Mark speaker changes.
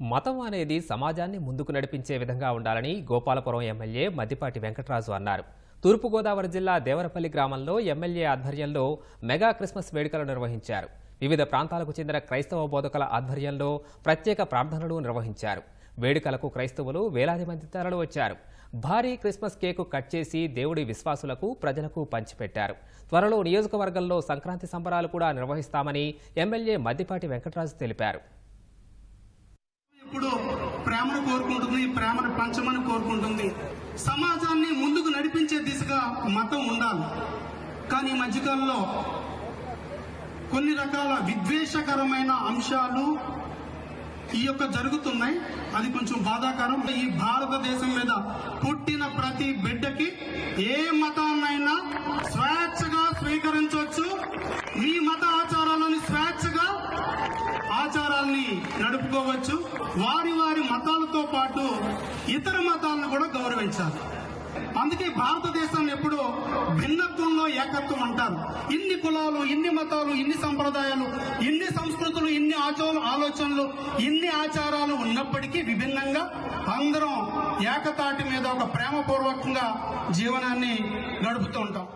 Speaker 1: మతం అనేది సమాజాన్ని ముందుకు నడిపించే విధంగా ఉండాలని గోపాలపురం ఎమ్మెల్యే మద్దిపాటి వెంకటరాజు అన్నారు. తూర్పుగోదావరి జిల్లా దేవరపల్లి గ్రామంలో ఎమ్మెల్యే ఆధ్వర్యంలో మెగా క్రిస్మస్ వేడుకలు నిర్వహించారు. వివిధ ప్రాంతాలకు చెందిన క్రైస్తవ బోధకుల ఆధ్వర్యంలో ప్రత్యేక ప్రార్థనలు నిర్వహించారు. వేడుకలకు క్రైస్తవులు వేలాది మంది తరలు వచ్చారు. భారీ క్రిస్మస్ కేకు కట్ చేసి దేవుడి విశ్వాసులకు ప్రజలకు పంచిపెట్టారు. త్వరలో నియోజకవర్గంలో సంక్రాంతి సంబరాలు కూడా నిర్వహిస్తామని ఎమ్మెల్యే మద్దిపాటి వెంకటరాజు తెలిపారు.
Speaker 2: ప్రేమను కోరుకుంటుంది ప్రేమను పంచమని కోరుకుంటుంది. సమాజాన్ని ముందుకు నడిపించే దిశగా మతం ఉండాలి. కానీ ఈ మధ్యకాలంలో కొన్ని రకాల విద్వేషకరమైన అంశాలు ఈ యొక్క జరుగుతున్నాయి. అది కొంచెం బాధాకరం. ఈ భారతదేశం మీద పుట్టిన ప్రతి బిడ్డకి ఏ మతాన్నైనా స్వేచ్ఛగా స్వీకరించవచ్చు. మీ ఆచారాల్ని నడుపుకోవచ్చు. వారి వారి మతాలతో పాటు ఇతర మతాలను కూడా గౌరవించాలి. అందుకే భారతదేశాన్ని ఎప్పుడూ భిన్నత్వంలో ఏకత్వం అంటారు. ఇన్ని కులాలు ఇన్ని మతాలు ఇన్ని సంప్రదాయాలు ఇన్ని సంస్కృతులు ఇన్ని ఆచారాలు ఆలోచనలు ఇన్ని ఆచారాలు ఉన్నప్పటికీ విభిన్నంగా అందరం ఏకతాటి మీద ఒక ప్రేమపూర్వకంగా జీవనాన్ని గడుపుతూ ఉంటాం.